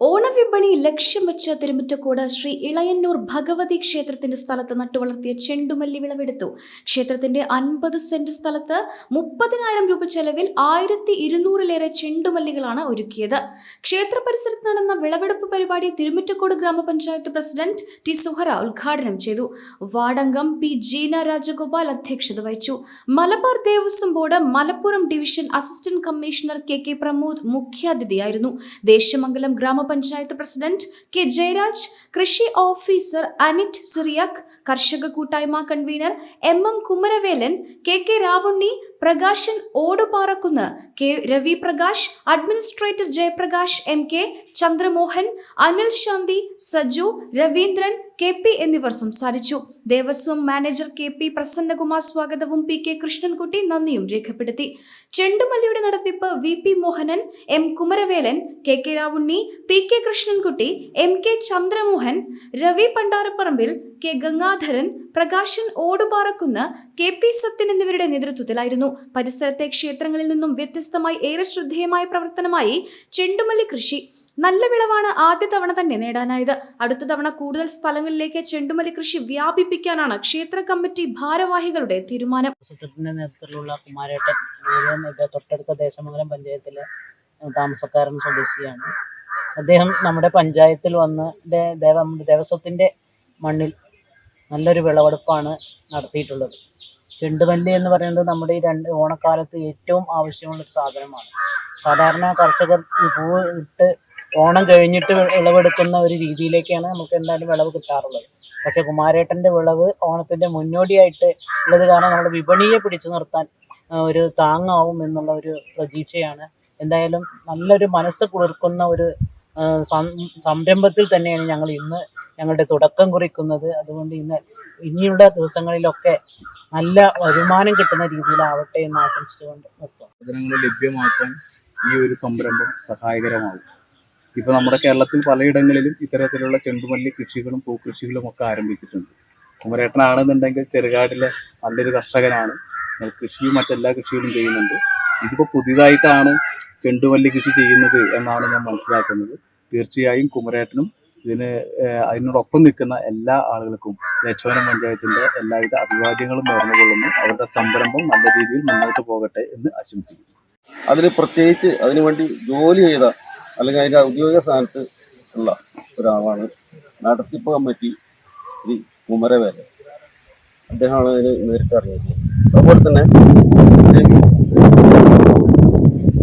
ഓണവിപണി ലക്ഷ്യം വെച്ച് തിരുമുറ്റക്കോട് ശ്രീ ഇളയന്നൂർ ഭഗവതി ക്ഷേത്രത്തിന്റെ സ്ഥലത്ത് നട്ടുവളർത്തിയ ചെണ്ടുമല്ലി വിളവെടുത്തു. ക്ഷേത്രത്തിന്റെ അൻപത് സെന്റ് സ്ഥലത്ത് മുപ്പതിനായിരം രൂപ ചെലവിൽ ആയിരത്തി ഇരുന്നൂറിലേറെ ചെണ്ടുമല്ലികളാണ് ഒരുക്കിയത്. ക്ഷേത്ര പരിസരത്ത് നടന്ന വിളവെടുപ്പ് പരിപാടി തിരുമുറ്റക്കോട് ഗ്രാമപഞ്ചായത്ത് പ്രസിഡന്റ് ടി സുഹറ ഉദ്ഘാടനം ചെയ്തു. വാടങ്കം പി ജീന രാജഗോപാൽ അധ്യക്ഷത വഹിച്ചു. Malabar Devaswom board Malappuram division assistant commissioner K K Pramod മുഖ്യാതിഥിയായിരുന്നു. Desamangalam ഗ്രാമപഞ്ചായത്ത് പ്രസിഡന്റ് കെ ജയരാജ് കൃഷി ഓഫീസർ അനിറ്റ് സിറിയക് കർഷക കൂട്ടായ്മ convener M M Kumaravelan K K Ravunni Prakashan Odupparakkunnu K Ravi Prakash administrator Jayaprakash M K Chandramohan Anil Shanthi Saju Raveendran K P എന്നിവർ സംസാരിച്ചു. Devaswom manager K P Prasannakumar സ്വാഗതവും P K Krishnankutty നന്ദിയും രേഖപ്പെടുത്തി. ചെണ്ടുമല്ലിയുടെ നടത്തിപ്പ് V P Mohanan M Kumaravelan K K Ravunni P K Krishnankutty M K Chandramohan Ravi Pandarapparambil K Gangadharan Prakashan Odupparakkunnu K P Sathyan എന്നിവരുടെ നേതൃത്വത്തിലായിരുന്നു. പരിസരത്തെ ക്ഷേത്രങ്ങളിൽ നിന്നും വ്യത്യസ്തമായി ഏറെ ശ്രദ്ധേയമായ പ്രവർത്തനമായി ചെണ്ടുമല്ലി കൃഷി. നല്ല വിളവാണ് ആദ്യ തവണ തന്നെ നേടാനായത്. അടുത്ത തവണ കൂടുതൽ സ്ഥലങ്ങളിലേക്ക് ചെണ്ടുമല്ലി കൃഷി വ്യാപിപ്പിക്കാനാണ് ക്ഷേത്ര കമ്മിറ്റി ഭാരവാഹികളുടെ തീരുമാനം. നേതൃത്വത്തിലുള്ള കുമാരേട്ടൻ തൊട്ടടുത്ത ദേശമംഗലം പഞ്ചായത്തിലെ താമസക്കാരൻ സ്വദേശിയാണ്. അദ്ദേഹം നമ്മുടെ പഞ്ചായത്തിൽ വന്ന് ദേവസ്വത്തിന്റെ മണ്ണിൽ നല്ലൊരു വിളവെടുപ്പാണ് നടത്തിയിട്ടുള്ളത്. ചെണ്ടുമല്ലി എന്ന് പറയുന്നത് നമ്മുടെ ഈ രണ്ട് ഓണക്കാലത്ത് ഏറ്റവും ആവശ്യമുള്ള ഒരു സാധനമാണ്. സാധാരണ കർഷകർ പൂവ് ഇട്ട് ഓണം കഴിഞ്ഞിട്ട് വിളവെടുക്കുന്ന ഒരു രീതിയിലേക്കാണ് നമുക്ക് എന്തായാലും വിളവ് കിട്ടാറുള്ളത്. പക്ഷെ കുമാരേട്ടന്റെ വിളവ് ഓണത്തിന്റെ മുന്നോടിയായിട്ട് ഉള്ളത് കാരണം നമ്മുടെ വിപണിയെ പിടിച്ചു നിർത്താൻ ഒരു താങ്ങാവും എന്നുള്ള ഒരു പ്രതീക്ഷയാണ്. എന്തായാലും നല്ലൊരു മനസ്സ് കുളിർക്കുന്ന ഒരു സംരംഭത്തിൽ തന്നെയാണ് ഞങ്ങൾ ഇന്ന് ഞങ്ങളുടെ തുടക്കം കുറിക്കുന്നത്. അതുകൊണ്ട് ഇന്ന് ഇനിയുള്ള ദിവസങ്ങളിലൊക്കെ നല്ല വരുമാനം കിട്ടുന്ന രീതിയിലാവട്ടെ എന്ന് ആശംസിച്ചുകൊണ്ട് നിർത്തും ലഭ്യമാക്കാൻ ഈ ഒരു സംരംഭം സഹായകരമാകും. ഇപ്പോൾ നമ്മുടെ കേരളത്തിൽ പലയിടങ്ങളിലും ഇത്തരത്തിലുള്ള ചെണ്ടുമല്ലി കൃഷികളും പൂക്കൃഷികളും ഒക്കെ ആരംഭിച്ചിട്ടുണ്ട്. കുമരേട്ടനാണെന്നുണ്ടെങ്കിൽ ചെറുകാടിലെ നല്ലൊരു കർഷകനാണ്. കൃഷിയും മറ്റെല്ലാ കൃഷികളും ചെയ്യുന്നുണ്ട്. ഇതിപ്പോൾ പുതിയതായിട്ടാണ് ചെണ്ടുമല്ലി കൃഷി ചെയ്യുന്നത് എന്നാണ് ഞാൻ മനസ്സിലാക്കുന്നത്. തീർച്ചയായും കുമരേട്ടനും ഇതിന് അതിനോടൊപ്പം നിൽക്കുന്ന എല്ലാ ആളുകൾക്കും യക്ഷോനം പഞ്ചായത്തിന്റെ എല്ലാവിധ അഭിവാദ്യങ്ങളും നേർന്നുകൊള്ളുന്നു. അവരുടെ സംരംഭം നല്ല രീതിയിൽ മുന്നോട്ട് പോകട്ടെ എന്ന് ആശംസിക്കുന്നു. അതിൽ പ്രത്യേകിച്ച് അതിനുവേണ്ടി ജോലി ചെയ്ത അല്ലെങ്കിൽ അതിന്റെ ഔദ്യോഗിക സ്ഥാനത്ത് ഉള്ള ഒരാളാണ്. നടത്തിപ്പ് കമ്മിറ്റി ശ്രീ കുമരവേല. അദ്ദേഹമാണ് അതിന് നേരിട്ട് അറിയുന്നത് അതുപോലെ തന്നെ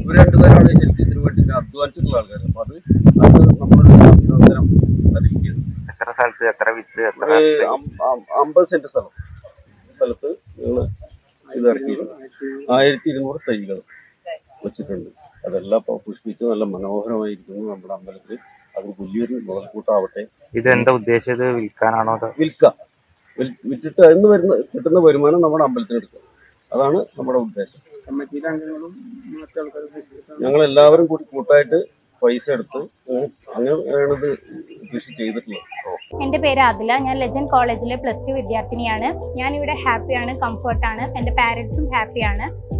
ഇവർ രണ്ടുപേരാണ് ശരിക്കും ഇതിനു വേണ്ടി അധ്വാനിച്ചിട്ടുള്ള ആൾക്കാർ അപ്പോൾ അത് അത് നമ്മളൊരു അഭിനന്ദനം അറിയിക്കുന്നത് എത്ര സ്ഥലത്ത്? എത്ര വിത്ത്? അമ്പത് സെന്റ് സ്ഥലം. സ്ഥലത്ത് ഇത് ഇറക്കിയിരുന്നു ആയിരത്തി ഇരുന്നൂറ് തൈകൾ വെച്ചിട്ടുണ്ട്. അതെല്ലാം പുഷ്പിച്ച് നല്ല മനോഹരമായിരിക്കുന്നു നമ്മുടെ അമ്പലത്തിൽ അത് വലിയൊരു മുതൽക്കൂട്ടാവട്ടെ. ഇത് എന്താ ഉദ്ദേശിച്ചത്? വിൽക്കാനാണോ അതോ? വിൽക്കാം. വിൽ- വിറ്റിട്ട് അതിന് വരുന്ന കിട്ടുന്ന വരുമാനം നമ്മുടെ അമ്പലത്തിന് എടുക്കുക അതാണ് നമ്മുടെ ഉദ്ദേശം. കമ്മിറ്റിയിലെ അംഗങ്ങളും ഞങ്ങൾ എല്ലാവരും കൂടി കൂട്ടായിട്ട് പൈസ എടുത്ത്. അങ്ങനെയാണ് ഇത് കൃഷി ചെയ്തിട്ടുള്ളത്. എന്റെ പേര് അതില ഞാൻ ലെജൻ കോളേജിലെ പ്ലസ് ടു വിദ്യാർത്ഥിനിയാണ്. ഞാൻ ഇവിടെ ഹാപ്പിയാണ് കംഫർട്ടാണ്. എന്റെ പാരൻസും ഹാപ്പിയാണ്.